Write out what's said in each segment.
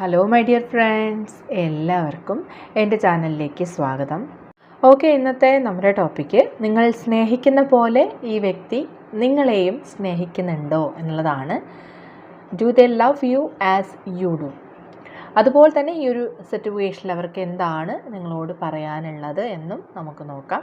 Hello my dear friends എല്ലാവർക്കും എന്റെ ചാനലിലേക്ക് സ്വാഗതം. ഓക്കെ ഇന്നത്തെ നമ്മുടെ ടോപ്പിക്ക് നിങ്ങൾ സ്നേഹിക്കുന്ന പോലെ ഈ വ്യക്തി നിങ്ങളെയും സ്നേഹിക്കുന്നുണ്ടോ എന്നുള്ളതാണ്. Do they love you as you do അതുപോലെ തന്നെ ഈ ഒരു സിറ്റുവേഷനിൽ അവർക്ക് എന്താണ് നിങ്ങളോട് പറയാനുള്ളത് എന്നും നമുക്ക് നോക്കാം.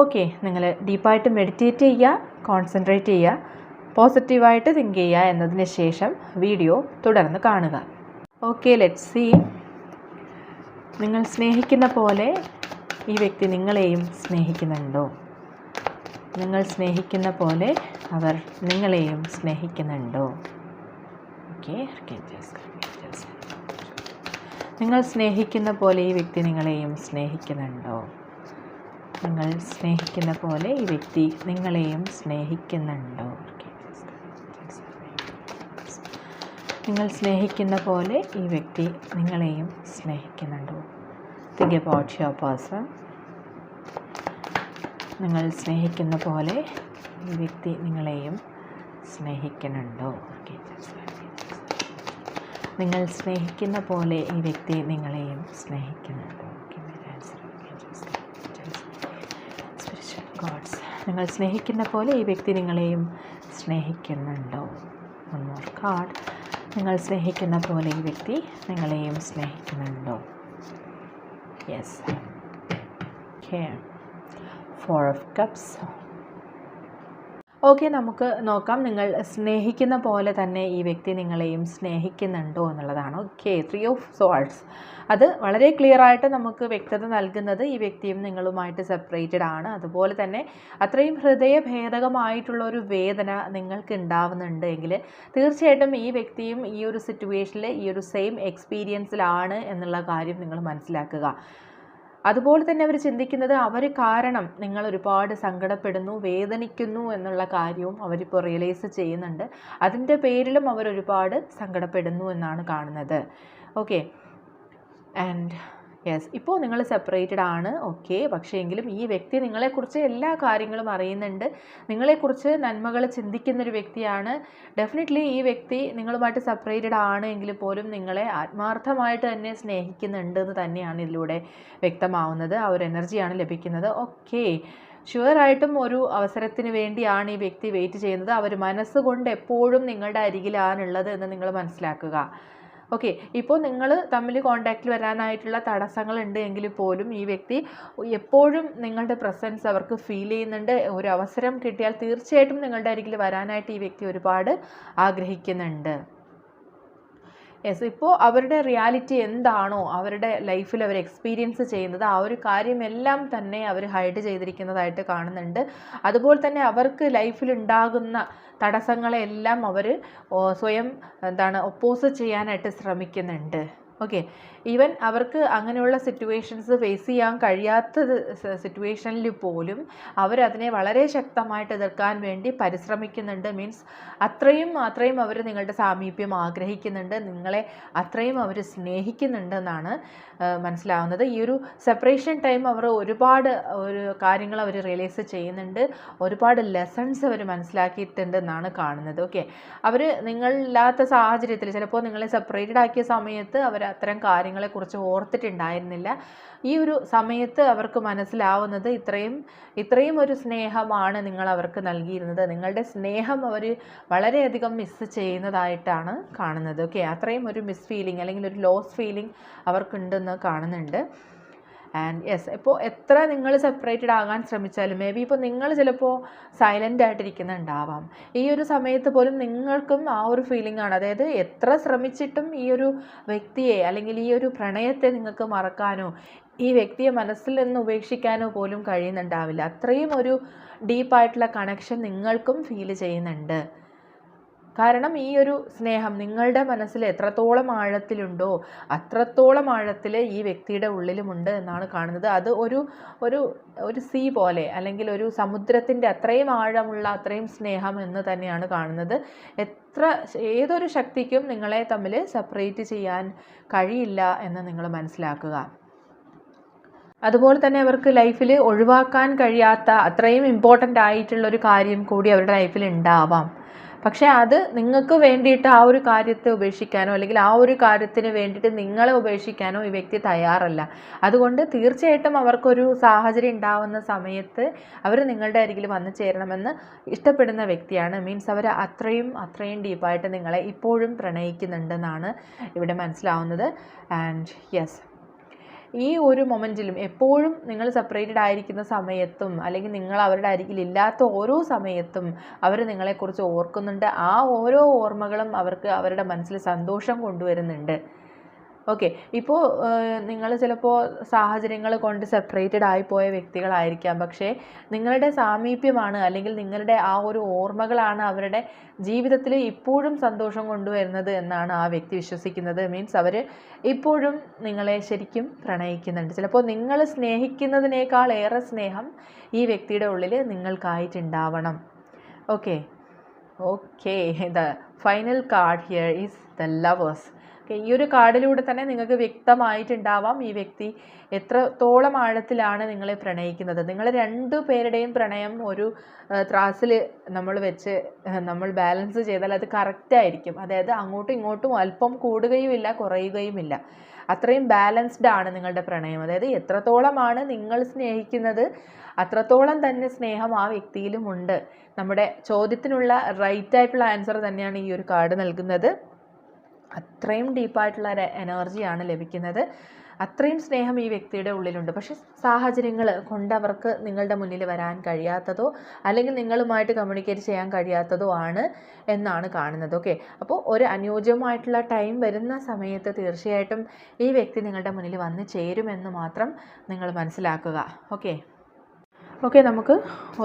ഓക്കെ നിങ്ങൾ ഡീപ്പായിട്ട് മെഡിറ്റേറ്റ് ചെയ്യുക കോൺസെൻട്രേറ്റ് ചെയ്യുക പോസിറ്റീവായിട്ട് തിങ്ക് ചെയ്യുക എന്നതിന് ശേഷം വീഡിയോ തുടർന്ന് കാണുക. ഓക്കെ ലെറ്റ് സീ നിങ്ങൾ സ്നേഹിക്കുന്ന പോലെ ഈ വ്യക്തി നിങ്ങളെയും സ്നേഹിക്കുന്നുണ്ടോ? നിങ്ങൾ സ്നേഹിക്കുന്ന പോലെ അവർ നിങ്ങളെയും സ്നേഹിക്കുന്നുണ്ടോ? ഓക്കെ നിങ്ങൾ സ്നേഹിക്കുന്ന പോലെ ഈ വ്യക്തി നിങ്ങളെയും സ്നേഹിക്കുന്നുണ്ടോ? നിങ്ങൾ സ്നേഹിക്കുന്ന പോലെ ഈ വ്യക്തി നിങ്ങളെയും സ്നേഹിക്കുന്നുണ്ടോ? നിങ്ങൾ സ്നേഹിക്കുന്ന പോലെ ഈ വ്യക്തി നിങ്ങളെയും സ്നേഹിക്കുന്നുണ്ടോ? തിങ്ക് അബൌട്ട് യുവർ പേഴ്സൺ നിങ്ങൾ സ്നേഹിക്കുന്ന പോലെ ഈ വ്യക്തി നിങ്ങളെയും സ്നേഹിക്കുന്നുണ്ടോ? നിങ്ങൾ സ്നേഹിക്കുന്ന പോലെ ഈ വ്യക്തി നിങ്ങളെയും സ്നേഹിക്കുന്നുണ്ടോ? ഗോഡ്സ് നിങ്ങൾ സ്നേഹിക്കുന്ന പോലെ ഈ വ്യക്തി നിങ്ങളെയും സ്നേഹിക്കുന്നുണ്ടോ? വൺ മോർ കാർഡ് നിങ്ങൾ സ്നേഹിക്കുന്ന പോലെ ഈ വ്യക്തി നിങ്ങളെയും സ്നേഹിക്കുന്നുണ്ടോ? Yes four of cups okay നമുക്ക് നോക്കാം. നിങ്ങൾ സ്നേഹിക്കുന്ന പോലെ തന്നെ ഈ വ്യക്തി നിങ്ങളെയും സ്നേഹിക്കുന്നുണ്ടോ എന്നുള്ളതാണ്. ഓക്കെ ത്രീ ഓഫ് സോൾട്സ് അത് വളരെ ക്ലിയർ ആയിട്ട് നമുക്ക് വ്യക്തത നൽകുന്നത് ഈ വ്യക്തിയും നിങ്ങളുമായിട്ട് സെപ്പറേറ്റഡ് ആണ്. അതുപോലെ തന്നെ അത്രയും ഹൃദയഭേദകമായിട്ടുള്ള ഒരു വേദന നിങ്ങൾക്ക് ഉണ്ടാവുന്നുണ്ട് എങ്കിൽ തീർച്ചയായിട്ടും ഈ വ്യക്തിയും ഈ ഒരു സിറ്റുവേഷനിൽ ഈ ഒരു സെയിം എക്സ്പീരിയൻസിലാണ് എന്നുള്ള കാര്യം നിങ്ങൾ മനസ്സിലാക്കുക. അതുപോലെ തന്നെ അവർ ചിന്തിക്കുന്നത് അവർ കാരണം നിങ്ങൾ ഒരുപാട് സങ്കടപ്പെടുന്നു വേദനിക്കുന്നു എന്നുള്ള കാര്യവും അവരിപ്പോൾ റിയലൈസ് ചെയ്യുന്നുണ്ട്. അതിന്റെ പേരിലും അവർ ഒരുപാട് സങ്കടപ്പെടുന്നു എന്നാണ് കാണുന്നത്. ഓക്കെ ആൻഡ് യെസ് ഇപ്പോൾ നിങ്ങൾ സെപ്പറേറ്റഡ് ആണ്. ഓക്കെ പക്ഷേ എങ്കിലും ഈ വ്യക്തി നിങ്ങളെക്കുറിച്ച് എല്ലാ കാര്യങ്ങളും അറിയുന്നുണ്ട്. നിങ്ങളെക്കുറിച്ച് നന്മകൾ ചിന്തിക്കുന്നൊരു വ്യക്തിയാണ്. ഡെഫിനറ്റ്ലി ഈ വ്യക്തി നിങ്ങളുമായിട്ട് സെപ്പറേറ്റഡ് ആണ് എങ്കിൽ പോലും നിങ്ങളെ ആത്മാർത്ഥമായിട്ട് തന്നെ സ്നേഹിക്കുന്നുണ്ട് എന്ന് തന്നെയാണ് ഇതിലൂടെ വ്യക്തമാവുന്നത്. ആ ഒരു എനർജിയാണ് ലഭിക്കുന്നത്. ഓക്കെ ഷുവറായിട്ടും ഒരു അവസരത്തിന് വേണ്ടിയാണ് ഈ വ്യക്തി വെയിറ്റ് ചെയ്യുന്നത്. അവർ മനസ്സുകൊണ്ട് എപ്പോഴും നിങ്ങളുടെ അരികിലാണുള്ളത് എന്ന് നിങ്ങൾ മനസ്സിലാക്കുക. ഓക്കെ ഇപ്പോൾ നിങ്ങൾ തമ്മിൽ കോണ്ടാക്റ്റിൽ വരാനായിട്ടുള്ള തടസ്സങ്ങളുണ്ട് എങ്കിൽ പോലും ഈ വ്യക്തി എപ്പോഴും നിങ്ങളുടെ പ്രസൻസ് അവർക്ക് ഫീൽ ചെയ്യുന്നുണ്ട്. ഒരു അവസരം കിട്ടിയാൽ തീർച്ചയായിട്ടും നിങ്ങളുടെ അരികിൽ വരാനായിട്ട് ഈ വ്യക്തി ഒരുപാട് ആഗ്രഹിക്കുന്നുണ്ട്. യെസ് ഇപ്പോൾ അവരുടെ റിയാലിറ്റി എന്താണോ അവരുടെ ലൈഫിൽ അവർ എക്സ്പീരിയൻസ് ചെയ്യുന്നത് ആ ഒരു കാര്യമെല്ലാം തന്നെ അവർ ഹൈഡ് ചെയ്തിരിക്കുന്നതായിട്ട് കാണുന്നുണ്ട്. അതുപോലെ തന്നെ അവർക്ക് ലൈഫിൽ ഉണ്ടാകുന്ന തടസ്സങ്ങളെല്ലാം അവർ സ്വയം എന്താണ് ഒപ്പോസ് ചെയ്യാനായിട്ട് ശ്രമിക്കുന്നുണ്ട്. ഓക്കെ ഈവൻ അവർക്ക് അങ്ങനെയുള്ള സിറ്റുവേഷൻസ് ഫേസ് ചെയ്യാൻ കഴിയാത്ത സിറ്റുവേഷനിൽ പോലും അവരതിനെ വളരെ ശക്തമായിട്ട് എതിർക്കാൻ വേണ്ടി പരിശ്രമിക്കുന്നുണ്ട്. മീൻസ് അത്രയും അത്രയും അവർ നിങ്ങളുടെ സാമീപ്യം ആഗ്രഹിക്കുന്നുണ്ട്. നിങ്ങളെ അത്രയും അവർ സ്നേഹിക്കുന്നുണ്ട് എന്നാണ് മനസ്സിലാവുന്നത്. ഈ ഒരു സെപ്പറേഷൻ ടൈം അവർ ഒരുപാട് ഒരു കാര്യങ്ങൾ അവർ റിയലൈസ് ചെയ്യുന്നുണ്ട്. ഒരുപാട് ലെസൺസ് അവർ മനസ്സിലാക്കിയിട്ടുണ്ട് എന്നാണ് കാണുന്നത്. ഓക്കെ അവർ നിങ്ങളില്ലാത്ത സാഹചര്യത്തിൽ ചിലപ്പോൾ നിങ്ങളെ സെപ്പറേറ്റഡ് ആക്കിയ സമയത്ത് അവർ അത്തരം കാര്യങ്ങളെക്കുറിച്ച് ഓർത്തിട്ടുണ്ടായിരുന്നില്ല. ഈ ഒരു സമയത്ത് അവർക്ക് മനസ്സിലാവുന്നത് ഇത്രയും ഇത്രയും ഒരു സ്നേഹമാണ് നിങ്ങൾ അവർക്ക് നൽകിയിരുന്നത്. നിങ്ങളുടെ സ്നേഹം അവർ വളരെയധികം മിസ് ചെയ്യുന്നതായിട്ടാണ് കാണുന്നത്. ഓക്കെ അത്രയും ഒരു മിസ് ഫീലിംഗ് അല്ലെങ്കിൽ ഒരു ലോസ് ഫീലിംഗ് അവർക്കുണ്ടെന്ന് കാണുന്നുണ്ട്. ആൻഡ് യെസ് ഇപ്പോൾ എത്ര നിങ്ങൾ സെപ്പറേറ്റഡ് ആകാൻ ശ്രമിച്ചാലും മേ ബി ഇപ്പോൾ നിങ്ങൾ ചിലപ്പോൾ സൈലന്റ് ആയിട്ടിരിക്കുന്നുണ്ടാവാം. ഈ ഒരു സമയത്ത് പോലും നിങ്ങൾക്കും ആ ഒരു ഫീലിംഗ് ആണ്. അതായത് എത്ര ശ്രമിച്ചിട്ടും ഈ ഒരു വ്യക്തിയെ അല്ലെങ്കിൽ ഈ ഒരു പ്രണയത്തെ നിങ്ങൾക്ക് മറക്കാനോ ഈ വ്യക്തിയെ മനസ്സിൽ നിന്ന് ഉപേക്ഷിക്കാനോ പോലും കഴിയുന്നുണ്ടാവില്ല. അത്രയും ഒരു ഡീപ്പായിട്ടുള്ള കണക്ഷൻ നിങ്ങൾക്കും ഫീൽ ചെയ്യുന്നുണ്ട്. കാരണം ഈ ഒരു സ്നേഹം നിങ്ങളുടെ മനസ്സിൽ എത്രത്തോളം ആഴത്തിലുണ്ടോ അത്രത്തോളം ആഴത്തിൽ ഈ വ്യക്തിയുടെ ഉള്ളിലുമുണ്ട് എന്നാണ് കാണുന്നത്. അത് ഒരു ഒരു ഒരു സീ പോലെ അല്ലെങ്കിൽ ഒരു സമുദ്രത്തിന്റെ അത്രയും ആഴമുള്ള അത്രയും സ്നേഹം എന്ന് തന്നെയാണ് കാണുന്നത്. എത്ര ഏതൊരു ശക്തിക്കും നിങ്ങളെ തമ്മിൽ സെപ്പറേറ്റ് ചെയ്യാൻ കഴിയില്ല എന്ന് നിങ്ങൾ മനസ്സിലാക്കുക. അതുപോലെ തന്നെ അവർക്ക് ലൈഫിൽ ഒഴിവാക്കാൻ കഴിയാത്ത അത്രയും ഇമ്പോർട്ടന്റ് ആയിട്ടുള്ള ഒരു കാര്യം കൂടി അവരുടെ ലൈഫിൽ ഉണ്ടാവാം. പക്ഷേ അത് നിങ്ങൾക്ക് വേണ്ടിയിട്ട് ആ ഒരു കാര്യത്തെ ഉപേക്ഷിക്കാനോ അല്ലെങ്കിൽ ആ ഒരു കാര്യത്തിന് വേണ്ടിയിട്ട് നിങ്ങളെ ഉപേക്ഷിക്കാനോ ഈ വ്യക്തി തയ്യാറല്ല. അതുകൊണ്ട് തീർച്ചയായിട്ടും അവർക്കൊരു സാഹചര്യം ഉണ്ടാവുന്ന സമയത്ത് അവർ നിങ്ങളുടെ അരികിൽ വന്നു ചേരണമെന്ന് ഇഷ്ടപ്പെടുന്ന വ്യക്തിയാണ്. മീൻസ് അവർ അത്രയും അത്രയും ഡീപ്പായിട്ട് നിങ്ങളെ ഇപ്പോഴും പ്രണയിക്കുന്നുണ്ടെന്നാണ് ഇവിടെ മനസ്സിലാവുന്നത്. ആൻഡ് യെസ് ഈ ഒരു മൊമെന്റിലും എപ്പോഴും നിങ്ങൾ സെപ്പറേറ്റഡ് ആയിരിക്കുന്ന സമയത്തും അല്ലെങ്കിൽ നിങ്ങൾ അവരുടെ അരികിൽ ഇല്ലാത്ത ഓരോ സമയത്തും അവർ നിങ്ങളെക്കുറിച്ച് ഓർക്കുന്നുണ്ട്. ആ ഓരോ ഓർമ്മകളും അവർക്ക് അവരുടെ മനസ്സിൽ സന്തോഷം കൊണ്ടുവരുന്നുണ്ട്. ഓക്കെ. ഇപ്പോൾ നിങ്ങൾ ചിലപ്പോൾ സാഹചര്യങ്ങൾ കൊണ്ട് സെപ്പറേറ്റഡ് ആയിപ്പോയ വ്യക്തികളായിരിക്കാം. പക്ഷേ നിങ്ങളുടെ സാമീപ്യമാണ് അല്ലെങ്കിൽ നിങ്ങളുടെ ആ ഒരു ഓർമ്മകളാണ് അവരുടെ ജീവിതത്തിൽ ഇപ്പോഴും സന്തോഷം കൊണ്ടുവരുന്നത് എന്നാണ് ആ വ്യക്തി വിശ്വസിക്കുന്നത്. മീൻസ് അവർ ഇപ്പോഴും നിങ്ങളെ ശരിക്കും പ്രണയിക്കുന്നുണ്ട്. ചിലപ്പോൾ നിങ്ങൾ സ്നേഹിക്കുന്നതിനേക്കാൾ ഏറെ സ്നേഹം ഈ വ്യക്തിയുടെ ഉള്ളിൽ നിങ്ങൾക്കായിട്ടുണ്ടാവണം. Okay. Okay. The final card here is the lovers. Okay ഈ ഒരു കാർഡിലൂടെ തന്നെ നിങ്ങൾക്ക് വ്യക്തമായിട്ടുണ്ടാവാം ഈ വ്യക്തി എത്രത്തോളം ആഴത്തിലാണ് നിങ്ങളെ പ്രണയിക്കുന്നത്. നിങ്ങൾ രണ്ടു പേരുടെയും പ്രണയം ഒരു ത്രാസിൽ നമ്മൾ വെച്ച് നമ്മൾ ബാലൻസ് ചെയ്താൽ അത് കറക്റ്റ് ആയിരിക്കും. അതായത് അങ്ങോട്ടും ഇങ്ങോട്ടും അല്പം കൂടുകയുമില്ല കുറയുകയുമില്ല. അത്രയും ബാലൻസ്ഡ് ആണ് നിങ്ങളുടെ പ്രണയം. അതായത് എത്രത്തോളമാണ് നിങ്ങൾ സ്നേഹിക്കുന്നത് അത്രത്തോളം തന്നെ സ്നേഹം ആ വ്യക്തിയിലും ഉണ്ട്. നമ്മുടെ ചോദ്യത്തിനുള്ള റൈറ്റ് ആയിട്ടുള്ള ആൻസർ തന്നെയാണ് ഈ ഒരു കാർഡ് നൽകുന്നത്. അത്രയും ഡീപ്പായിട്ടുള്ള ഒരു എനർജിയാണ് ലഭിക്കുന്നത്. അത്രയും സ്നേഹം ഈ വ്യക്തിയുടെ ഉള്ളിലുണ്ട്. പക്ഷേ സാഹചര്യങ്ങൾ കൊണ്ട് അവർക്ക് നിങ്ങളുടെ മുന്നിൽ വരാൻ കഴിയാത്തതോ അല്ലെങ്കിൽ നിങ്ങളുമായിട്ട് കമ്മ്യൂണിക്കേറ്റ് ചെയ്യാൻ കഴിയാത്തതോ ആണ് എന്നാണ് കാണുന്നത്. ഓക്കെ അപ്പോൾ ഒരു അനുയോജ്യമായിട്ടുള്ള ടൈം വരുന്ന സമയത്ത് തീർച്ചയായിട്ടും ഈ വ്യക്തി നിങ്ങളുടെ മുന്നിൽ വന്ന് ചേരുമെന്ന് മാത്രം നിങ്ങൾ മനസ്സിലാക്കുക. ഓക്കെ ഓക്കെ നമുക്ക്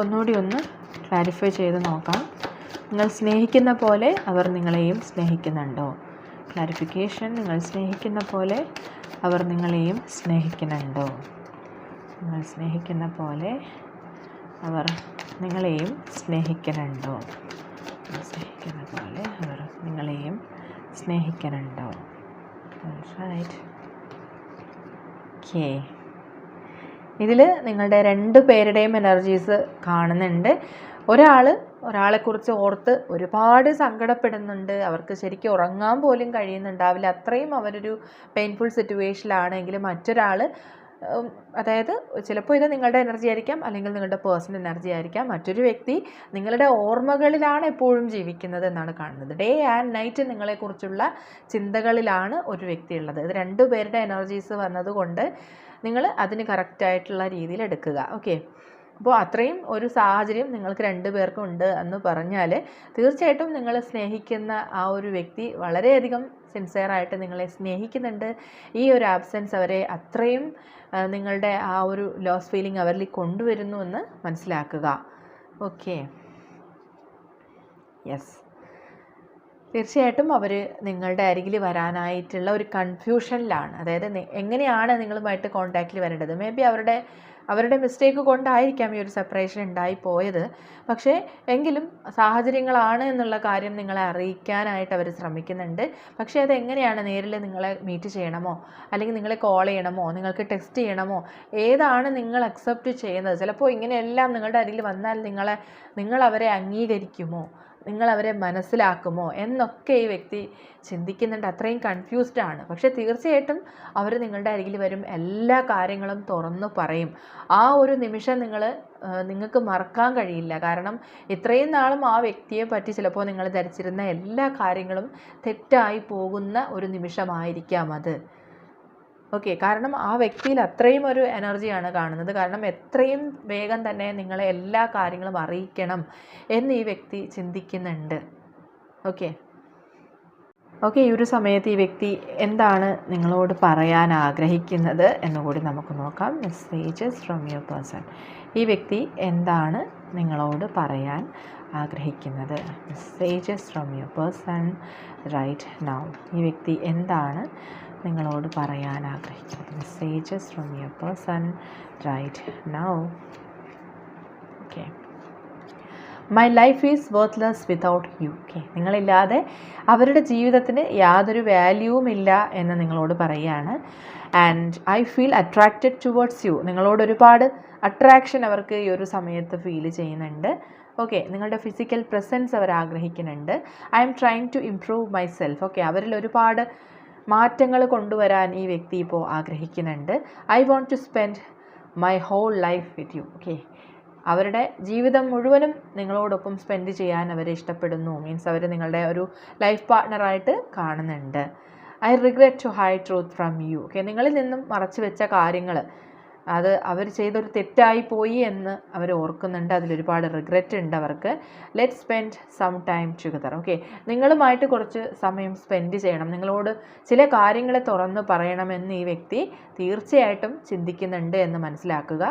ഒന്നുകൂടി ഒന്ന് ക്ലാരിഫൈ ചെയ്ത് നോക്കാം. നിങ്ങൾ സ്നേഹിക്കുന്ന പോലെ അവർ നിങ്ങളെയും സ്നേഹിക്കുന്നുണ്ടോ? ക്ലാരിഫിക്കേഷൻ നിങ്ങൾ സ്നേഹിക്കുന്ന പോലെ അവർ നിങ്ങളെയും സ്നേഹിക്കുന്നുണ്ടോ? നിങ്ങൾ സ്നേഹിക്കുന്ന പോലെ അവർ നിങ്ങളെയും സ്നേഹിക്കുന്നുണ്ടോ? സ്നേഹിക്കുന്ന പോലെ അവർ നിങ്ങളെയും സ്നേഹിക്കുന്നുണ്ടോ? ഓക്കേ ഇതിൽ നിങ്ങളുടെ രണ്ട് പേരുടെയും എനർജീസ് കാണുന്നുണ്ട്. ഒരാൾ ഒരാളെക്കുറിച്ച് ഓർത്ത് ഒരുപാട് സങ്കടപ്പെടുന്നുണ്ട്. അവർക്ക് ശരിക്കും ഉറങ്ങാൻ പോലും കഴിയുന്നുണ്ടാവില്ല. അത്രയും അവരൊരു പെയിൻഫുൾ സിറ്റുവേഷനിലാണെങ്കിലും മറ്റൊരാൾ അതായത് ചിലപ്പോൾ ഇത് നിങ്ങളുടെ എനർജി ആയിരിക്കാം അല്ലെങ്കിൽ നിങ്ങളുടെ പേഴ്സണൽ എനർജി ആയിരിക്കാം. മറ്റൊരു വ്യക്തി നിങ്ങളുടെ ഓർമ്മകളിലാണ് എപ്പോഴും ജീവിക്കുന്നത് എന്നാണ് കാണുന്നത്. ഡേ ആൻഡ് നൈറ്റ് നിങ്ങളെക്കുറിച്ചുള്ള ചിന്തകളിലാണ് ഒരു വ്യക്തി ഉള്ളത്. ഇത് രണ്ടുപേരുടെ എനർജീസ് വന്നതുകൊണ്ട് നിങ്ങൾ അതിന് കറക്റ്റായിട്ടുള്ള രീതിയിൽ എടുക്കുക. ഓക്കെ അപ്പോൾ അത്രയും ഒരു സാഹചര്യം നിങ്ങൾക്ക് രണ്ടു പേർക്കും ഉണ്ട് എന്ന് പറഞ്ഞാൽ തീർച്ചയായിട്ടും നിങ്ങൾ സ്നേഹിക്കുന്ന ആ ഒരു വ്യക്തി വളരെയധികം സിൻസിയറായിട്ട് നിങ്ങളെ സ്നേഹിക്കുന്നുണ്ട്. ഈ ഒരു ആബ്സെൻസ് അവരെ അത്രയും നിങ്ങളുടെ ആ ഒരു ലോസ് ഫീലിംഗ് അവരിൽ കൊണ്ടുവരുന്നു എന്ന് മനസ്സിലാക്കുക. ഓക്കെ യെസ് തീർച്ചയായിട്ടും അവർ നിങ്ങളുടെ അരികിൽ വരാനായിട്ടുള്ള ഒരു കൺഫ്യൂഷനിലാണ് അതായത് എങ്ങനെയാണ് നിങ്ങളുമായിട്ട് കോൺടാക്റ്റിൽ വരേണ്ടത്? മേ ബി അവരുടെ അവരുടെ മിസ്റ്റേക്ക് കൊണ്ടായിരിക്കാം ഈ ഒരു സെപ്പറേഷൻ ഉണ്ടായി പോയത്. പക്ഷേ എങ്കിലും സാഹചര്യങ്ങളാണ് എന്നുള്ള കാര്യം നിങ്ങളെ അറിയിക്കാനായിട്ട് അവർ ശ്രമിക്കുന്നുണ്ട്. പക്ഷേ അത് എങ്ങനെയാണ് നേരിൽ നിങ്ങളെ മീറ്റ് ചെയ്യണമോ? അല്ലെങ്കിൽ നിങ്ങളെ കോൾ ചെയ്യണമോ? നിങ്ങൾക്ക് ടെക്സ്റ്റ് ചെയ്യണമോ? ഏതാണ് നിങ്ങൾ അക്സെപ്റ്റ് ചെയ്യുന്നത്? ചിലപ്പോൾ ഇങ്ങനെയെല്ലാം നിങ്ങളുടെ അരികിൽ വന്നാൽ നിങ്ങളെ നിങ്ങൾ അവരെ അംഗീകരിക്കുമോ? നിങ്ങൾ അവരെ മനസ്സിലാക്കുമോ എന്നൊക്കെ ഈ വ്യക്തി ചിന്തിക്കുന്നുണ്ട്. അത്രയും കൺഫ്യൂസ്ഡ് ആണ്. പക്ഷേ തീർച്ചയായിട്ടും അവർ നിങ്ങളുടെ അരികിൽ വരും. എല്ലാ കാര്യങ്ങളും തുറന്നു പറയും. ആ ഒരു നിമിഷം നിങ്ങൾ നിങ്ങൾക്ക് മറക്കാൻ കഴിയില്ല. കാരണം ഇത്രയും നാളും ആ വ്യക്തിയെ പറ്റി ചിലപ്പോൾ നിങ്ങൾ ധരിച്ചിരുന്ന എല്ലാ കാര്യങ്ങളും തെറ്റായി പോകുന്ന ഒരു നിമിഷമായിരിക്കാം അത്. ഓക്കെ കാരണം ആ വ്യക്തിയിൽ അത്രയും ഒരു എനർജിയാണ് കാണുന്നത്. കാരണം എത്രയും വേഗം തന്നെ നിങ്ങളെ എല്ലാ കാര്യങ്ങളും അറിയിക്കണം എന്ന് ഈ വ്യക്തി ചിന്തിക്കുന്നുണ്ട്. ഓക്കെ. ഓക്കെ ഈ ഒരു സമയത്ത് ഈ വ്യക്തി എന്താണ് നിങ്ങളോട് പറയാൻ ആഗ്രഹിക്കുന്നത് എന്നുകൂടി നമുക്ക് നോക്കാം. മെസ്സേജസ് ഫ്രം യുവർ പേഴ്സൺ ഈ വ്യക്തി എന്താണ് നിങ്ങളോട് പറയാൻ ആഗ്രഹിക്കുന്നത്? Messages from your person right now ഈ വ്യക്തി എന്താണ് നിങ്ങളോട് പറയാൻ ആഗ്രഹിക്കുന്നത്. Messages from your person right now okay my life is worthless without you okay നിങ്ങളില്ലാതെ അവരുടെ ജീവിതത്തിന് യാതൊരു വാല്യൂവും ഇല്ല എന്ന് നിങ്ങളോട് പറയുകയാണ് and I feel attracted towards you നിങ്ങളോട് ഒരുപാട് അട്രാക്ഷൻ അവർക്ക് ഈ ഒരു സമയത്ത് ഫീൽ ചെയ്യുന്നുണ്ട്. ഓക്കെ നിങ്ങളുടെ ഫിസിക്കൽ പ്രസൻസ് അവർ ആഗ്രഹിക്കുന്നുണ്ട്. I am trying to improve myself okay അവരിൽ ഒരുപാട് മാറ്റങ്ങൾ കൊണ്ടുവരാൻ ഈ വ്യക്തി ഇപ്പോൾ ആഗ്രഹിക്കുന്നുണ്ട്. I want to spend my whole life with you okay അവരുടെ ജീവിതം മുഴുവനും നിങ്ങളോടൊപ്പം സ്പെൻഡ് ചെയ്യാൻ അവരെ ഇഷ്ടപ്പെടുന്നു. മീൻസ് അവർ നിങ്ങളുടെ ഒരു ലൈഫ് പാർട്ട്ണറായിട്ട് കാണുന്നുണ്ട്. I regret to hide truth from you okay നിങ്ങളിൽ നിന്നും മറച്ചു വെച്ച കാര്യങ്ങൾ അത് അവർ ചെയ്തൊരു തെറ്റായി പോയി എന്ന് അവർ ഓർക്കുന്നുണ്ട്. അതിലൊരുപാട് റിഗ്രറ്റ് ഉണ്ട് അവർക്ക്. Let spend some time together okay നിങ്ങളുമായിട്ട് കുറച്ച് സമയം സ്പെൻഡ് ചെയ്യണം. നിങ്ങളോട് ചില കാര്യങ്ങളെ തുറന്ന് പറയണമെന്ന് ഈ വ്യക്തി തീർച്ചയായിട്ടും ചിന്തിക്കുന്നുണ്ട് എന്ന് മനസ്സിലാക്കുക.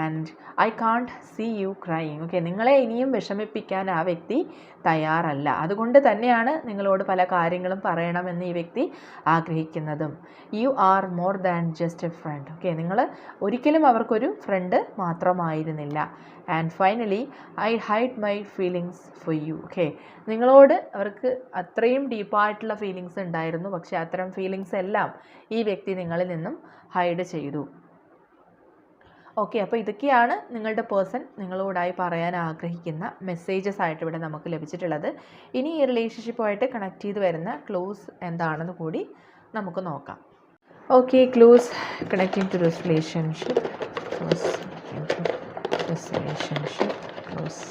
And I can't see you crying okay നിങ്ങളെ ഇനിയും വിഷമിപ്പിക്കാൻ ആ വ്യക്തി തയ്യാറല്ല. അതുകൊണ്ട് തന്നെയാണ് നിങ്ങളോട് പല കാര്യങ്ങളും പറയണമെന്ന് ഈ വ്യക്തി ആഗ്രഹിക്കുന്നതും. You are more than just a friend okay നിങ്ങൾ ഒരിക്കലും അവർക്കൊരു ഫ്രണ്ട് മാത്രമായിരുന്നില്ല. And finally I hide my feelings for you okay നിങ്ങളോട് അവർക്ക് അത്രയും ഡീപ്പായിട്ടുള്ള ഫീലിങ്സ് ഉണ്ടായിരുന്നു. പക്ഷേ അത്തരം ഫീലിങ്സ് എല്ലാം ഈ വ്യക്തി നിങ്ങളിൽ നിന്നും ഹൈഡ് ചെയ്തു. ഓക്കെ അപ്പോൾ ഇതൊക്കെയാണ് നിങ്ങളുടെ പേഴ്സൺ നിങ്ങളോടായി പറയാൻ ആഗ്രഹിക്കുന്ന മെസ്സേജസ് ആയിട്ട് ഇവിടെ നമുക്ക് ലഭിച്ചിട്ടുള്ളത്. ഇനി ഈ റിലേഷൻഷിപ്പുമായിട്ട് കണക്ട് ചെയ്ത് വരുന്ന ക്ലോസ് എന്താണെന്ന് കൂടി നമുക്ക് നോക്കാം. Okay close connecting to this relationship close this relationship. Close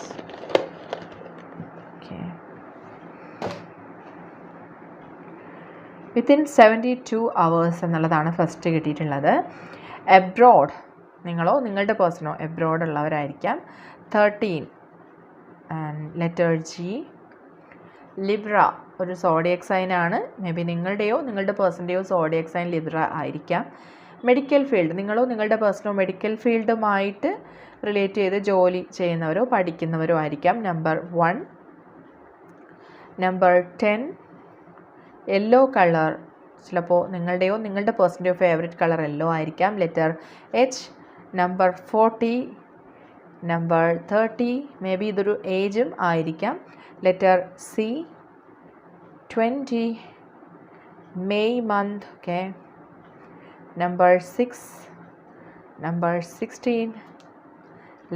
okay within seventy two hours എന്നുള്ളതാണ് ഫസ്റ്റ് കിട്ടിയിട്ടുള്ളത്. എബ്രോഡ് നിങ്ങളോ നിങ്ങളുടെ പേഴ്സണോ എബ്രോഡ് ഉള്ളവരായിരിക്കാം. തേർട്ടീൻ ലെറ്റർ ജി ലിബ്ര ഒരു സോഡിയക് സൈൻ ആണ്. മേ ബി നിങ്ങളുടെയോ നിങ്ങളുടെ പേഴ്സന്റെയോ സോഡിയക് സൈൻ ലിബ്ര ആയിരിക്കാം. മെഡിക്കൽ ഫീൽഡ് നിങ്ങളോ നിങ്ങളുടെ പേഴ്സണോ മെഡിക്കൽ ഫീൽഡുമായിട്ട് റിലേറ്റ് ചെയ്ത് ജോലി ചെയ്യുന്നവരോ പഠിക്കുന്നവരോ ആയിരിക്കാം. Number one number ten yellow colour ചിലപ്പോൾ നിങ്ങളുടെയോ നിങ്ങളുടെ പേഴ്സന്റെയോ ഫേവറേറ്റ് കളർ യെല്ലോ ആയിരിക്കാം. Letter H number forty number thirty may be ഇതൊരു ഏജും ആയിരിക്കാം. Letter C twenty May month okay number 6 number sixteen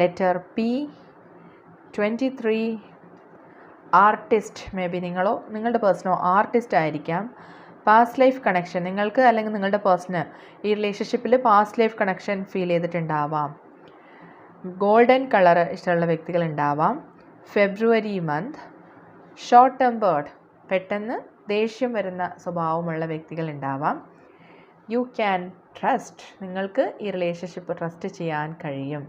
letter P twenty three artist may be നിങ്ങളോ നിങ്ങളുടെ പേഴ്സണോ ആർട്ടിസ്റ്റ് ആയിരിക്കാം. പാസ്റ്റ് ലൈഫ് കണക്ഷൻ നിങ്ങൾക്ക് അല്ലെങ്കിൽ നിങ്ങളുടെ പേഴ്സണ് ഈ റിലേഷൻഷിപ്പിൽ പാസ്റ്റ് ലൈഫ് കണക്ഷൻ ഫീൽ ചെയ്തിട്ടുണ്ടാവാം. ഗോൾഡൻ കളർ ഇഷ്ടമുള്ള വ്യക്തികൾ ഉണ്ടാവാം. ഫെബ്രുവരി മന്ത് ഷോർട്ട് ടെമ്പേർഡ് പെട്ടെന്ന് ദേഷ്യം വരുന്ന സ്വഭാവമുള്ള വ്യക്തികൾ ഉണ്ടാവാം. യു ക്യാൻ ട്രസ്റ്റ് നിങ്ങൾക്ക് ഈ റിലേഷൻഷിപ്പ് ട്രസ്റ്റ് ചെയ്യാൻ കഴിയും.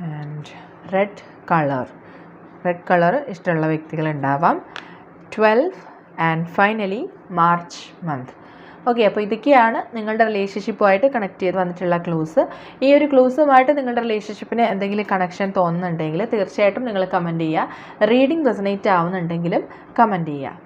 And red colour red colour ഇഷ്ടമുള്ള വ്യക്തികൾ ഉണ്ടാവാം. Twelve and finally March month okay അപ്പോൾ ഇതൊക്കെയാണ് നിങ്ങളുടെ റിലേഷൻഷിപ്പുമായിട്ട് കണക്ട് ചെയ്ത് വന്നിട്ടുള്ള ക്ലൂസ് ഈ ഒരു ക്ലൂസുമായിട്ട് നിങ്ങളുടെ റിലേഷൻഷിപ്പിന് എന്തെങ്കിലും കണക്ഷൻ തോന്നുന്നുണ്ടെങ്കിൽ തീർച്ചയായിട്ടും നിങ്ങൾ കമന്റ് ചെയ്യുക. റീഡിംഗ് റെസനേറ്റ് ആവുന്നുണ്ടെങ്കിലും കമന്റ് ചെയ്യുക.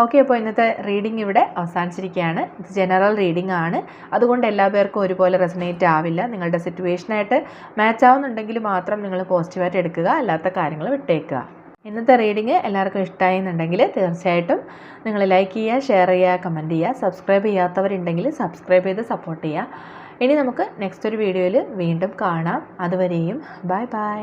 ഓക്കെ അപ്പോൾ ഇന്നത്തെ റീഡിംഗ് ഇവിടെ അവസാനിച്ചിരിക്കുകയാണ്. ഇത് ജനറൽ റീഡിംഗ് ആണ്. അതുകൊണ്ട് എല്ലാ പേർക്കും ഒരുപോലെ റെസനേറ്റ് ആവില്ല. നിങ്ങളുടെ സിറ്റുവേഷനായിട്ട് മാച്ച് ആവുന്നുണ്ടെങ്കിൽ മാത്രം നിങ്ങൾ പോസിറ്റീവായിട്ട് എടുക്കുക. അല്ലാത്ത കാര്യങ്ങൾ വിട്ടേക്കുക. ഇന്നത്തെ റീഡിങ് എല്ലാവർക്കും ഇഷ്ടമായി എന്നുണ്ടെങ്കിൽ തീർച്ചയായിട്ടും നിങ്ങൾ ലൈക്ക് ചെയ്യുക ഷെയർ ചെയ്യുക കമന്റ് ചെയ്യുക. സബ്സ്ക്രൈബ് ചെയ്യാത്തവരുണ്ടെങ്കിൽ സബ്സ്ക്രൈബ് ചെയ്ത് സപ്പോർട്ട് ചെയ്യുക. ഇനി നമുക്ക് നെക്സ്റ്റ് ഒരു വീഡിയോയിൽ വീണ്ടും കാണാം. അതുവരെയും ബൈ ബൈ.